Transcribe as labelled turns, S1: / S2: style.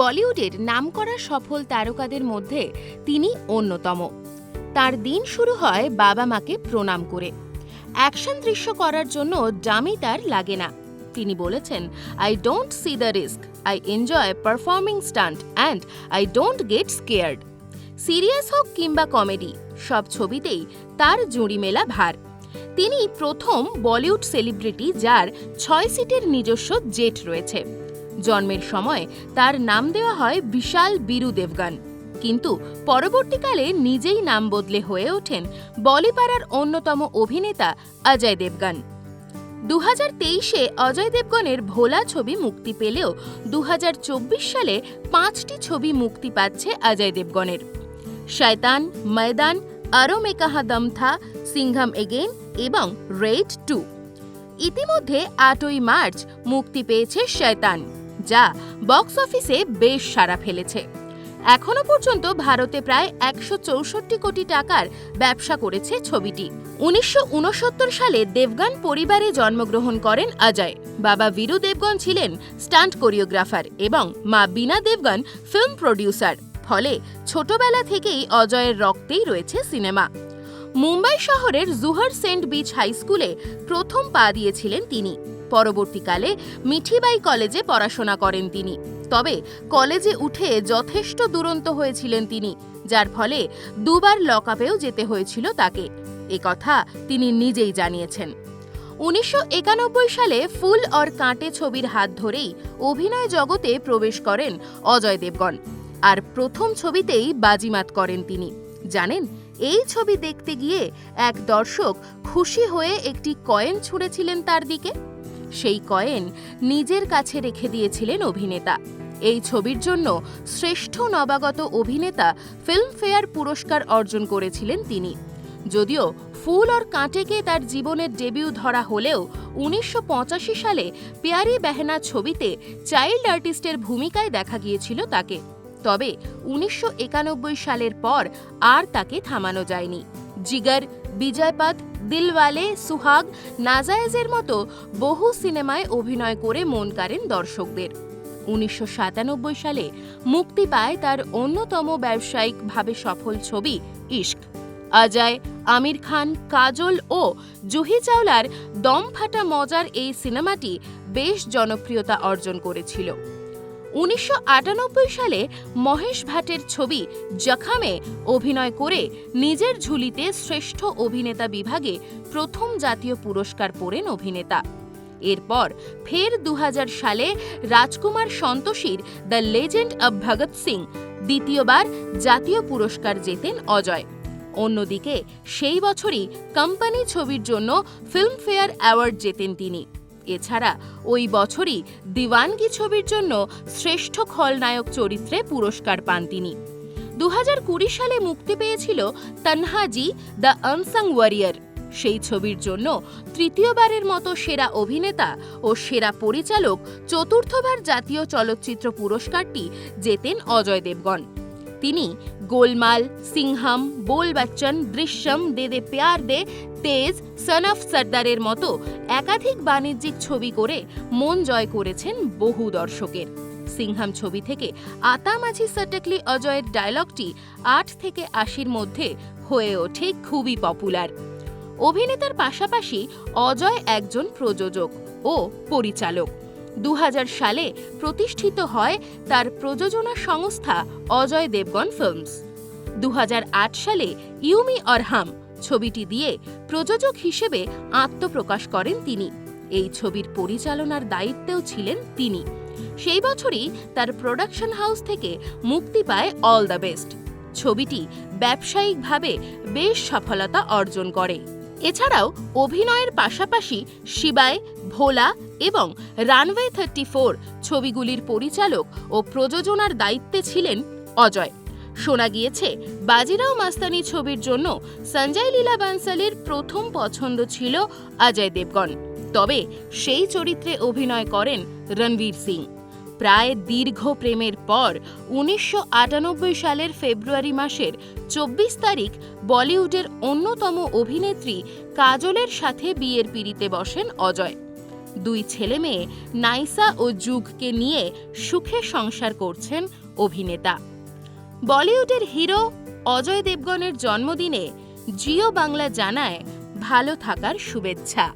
S1: বলিউডের নামকরা সফল তারকাদের মধ্যে তিনি অন্যতম। তার দিন শুরু হয় বাবা মাকে প্রণাম করে। অ্যাকশন দৃশ্য করার জন্য ডামি তার লাগে না। তিনি বলেছেন I don't see the risk I enjoy performing stunt and I don't get scared serious হোক কিংবা কমেডি, সব ছবিতেই তার জুড়ি মেলা ভার। তিনি প্রথম বলিউড সেলিব্রিটি যার ছয় সিটের নিজস্ব জেট রয়েছে। জন্মের সময় তার নাম দেওয়া হয় বিশাল বীরু দেবগান। কিন্তু পরবর্তীকালে নিজেই নাম বদলে হয়ে ওঠেন বলিপাড়ার অন্যতম অভিনেতা অজয় দেবগান। দু হাজার তেইশে অজয় দেবগনের ভোলা ছবি মুক্তি পেলেও দু হাজার চব্বিশ সালে পাঁচটি ছবি মুক্তি পাচ্ছে অজয় দেবগনের। শয়তান, ময়দান আরও মে দমথা দম সিংহাম এগেন এবং রেড টু। ইতিমধ্যে আটই মার্চ মুক্তি পেয়েছে শয়তান। যা বক্স অফিসে বেশ সাড়া ফেলেছে। এখনও পর্যন্ত ভারতে প্রায় একশো চৌষট্টি কোটি টাকার ব্যবসা করেছে ছবিটি। উনিশশো উনসত্তর সালে দেবগান পরিবারে জন্মগ্রহণ করেন অজয়। বাবা বীরু দেবগন ছিলেন স্টান্ট কোরিওগ্রাফার এবং মা বিনা দেবগন ফিল্ম প্রডিউসার। ফলে ছোটবেলা থেকেই অজয়ের রক্তেই রয়েছে সিনেমা। মুম্বাই শহরের জুহার সেন্ট বিচ হাই স্কুলে প্রথম পা দিয়েছিলেন তিনি। পরবর্তীকালে মিঠিবাই কলেজে পড়াশোনা করেন তিনি। তবে কলেজে উঠে যথেষ্ট দুরন্ত হয়েছিলেন তিনি, যার ফলে দুবার লকআপেও যেতে হয়েছিল তাকে। এ কথা তিনি নিজেই জানিয়েছেন। উনিশশো একানব্বই সালে ফুল অর কাঁটে ছবির হাত ধরেই অভিনয় জগতে প্রবেশ করেন অজয় দেবগন। আর প্রথম ছবিতেই বাজিমাত করেন তিনি। জানেন, এই ছবি দেখতে গিয়ে এক দর্শক খুশি হয়ে একটি কয়েন ছুঁড়েছিলেন তার দিকে? সেই কয়েন নিজের কাছে রেখে দিয়েছিলেন অভিনেতা। এই ছবির জন্য শ্রেষ্ঠ নবাগত অভিনেতা ফিল্মফেয়ার পুরস্কার অর্জন করেছিলেন তিনি। যদিও ফুল অর কাঁটেকে তার জীবনের ডেবিউ ধরা হলেও উনিশশো পঁচাশি সালে পেয়ারি বেহনা ছবিতে চাইল্ড আর্টিস্টের ভূমিকায় দেখা গিয়েছিল তাকে। তবে উনিশশো একানব্বই সালের পর আর তাকে থামানো যায়নি। জিগার বিজয়পথ দিলওয়ালে, সুহাগ, নাজায়েজের মতো বহু সিনেমায় অভিনয় করে মন কাড়েন দর্শকদের। উনিশশো সাতানব্বই সালে মুক্তি পায় তার অন্যতম ব্যবসায়িকভাবে সফল ছবি ইশক। অজয়, আমির খান, কাজল ও জুহি চাওলার দম ফাটা মজার এই সিনেমাটি বেশ জনপ্রিয়তা অর্জন করেছিল। উনিশশো আটানব্বই সালে মহেশ ভাটের ছবি জখামে অভিনয় করে নিজের ঝুলিতে শ্রেষ্ঠ অভিনেতা বিভাগে প্রথম জাতীয় পুরস্কার পড়েন অভিনেতা। এরপর ফের দু হাজার সালে Rajkumar সন্তোষীর the legend of Bhagat Singh দ্বিতীয়বার জাতীয় পুরস্কার জেতেন অজয়। অন্যদিকে সেই বছরই কোম্পানি ছবির জন্য ফিল্মফেয়ার অ্যাওয়ার্ড জেতেন তিনি। এছাড়া ওই বছরই দিওয়ানগি ছবির জন্য শ্রেষ্ঠ খলনায়ক চরিত্রে পুরস্কার পান তিনি। দু হাজার কুড়ি সালে মুক্তি পেয়েছিল তনহাজি, দ্য আনসাং ওয়ারিয়ার। সেই ছবির জন্য তৃতীয়বারের মতো সেরা অভিনেতা ও সেরা পরিচালক চতুর্থবার জাতীয় চলচ্চিত্র পুরস্কারটি জেতেন অজয় দেবগন। তিনি গোলমাল, সিংহাম, বোল বচ্চন, দৃশ্যম, দে দে প্যার দে, তেজ, সন অফ সর্দারের মতো একাধিক বাণিজ্যিক ছবি করে মন জয় করেছেন বহু দর্শকের। সিংহাম ছবি থেকে আতা মাঝি সটকলি অজয়ের ডায়লগটি আট থেকে আশির মধ্যে হয়ে ওঠে খুবই পপুলার। অভিনেতার পাশাপাশি অজয় একজন প্রযোজক ও পরিচালক। দু হাজার সালে প্রতিষ্ঠিত হয় তার প্রযোজনা সংস্থা অজয় দেবগন ফিল্মস। দু হাজার আট সালে ইউমি অরহাম ছবিটি দিয়ে প্রযোজক হিসেবে আত্মপ্রকাশ করেন তিনি। এই ছবির পরিচালনার দায়িত্বেও ছিলেন তিনি। সেই বছরই তার প্রোডাকশন হাউস থেকে মুক্তি পায় অল দ্য বেস্ট। ছবিটি ব্যবসায়িকভাবে বেশ সফলতা অর্জন করে। এছাড়াও অভিনয়ের পাশাপাশি শিবায়, ভোলা এবং রানওয়ে থার্টি ফোর ছবিগুলির পরিচালক ও প্রযোজনার দায়িত্বে ছিলেন অজয়। শোনা গিয়েছে, বাজিরাও মাস্তানি ছবির জন্য সঞ্জয় লীলা বানসালের প্রথম পছন্দ ছিল অজয় দেবগন। তবে সেই চরিত্রে অভিনয় করেন রণবীর সিং। প্রায় দীর্ঘ প্রেমের পর উনিশশো আটানব্বই সালের ফেব্রুয়ারি মাসের চব্বিশ তারিখ বলিউডের অন্যতম অভিনেত্রী কাজলের সাথে বিয়ের পিড়িতে বসেন অজয়। দুই ছেলে মেয়ে নাইসা ও যুগকে নিয়ে সুখে সংসার করছেন অভিনেতা। বলিউডের হিরো অজয় দেবগনের জন্মদিনে জিও বাংলা জানায়, ভালো থাকার শুভেচ্ছা।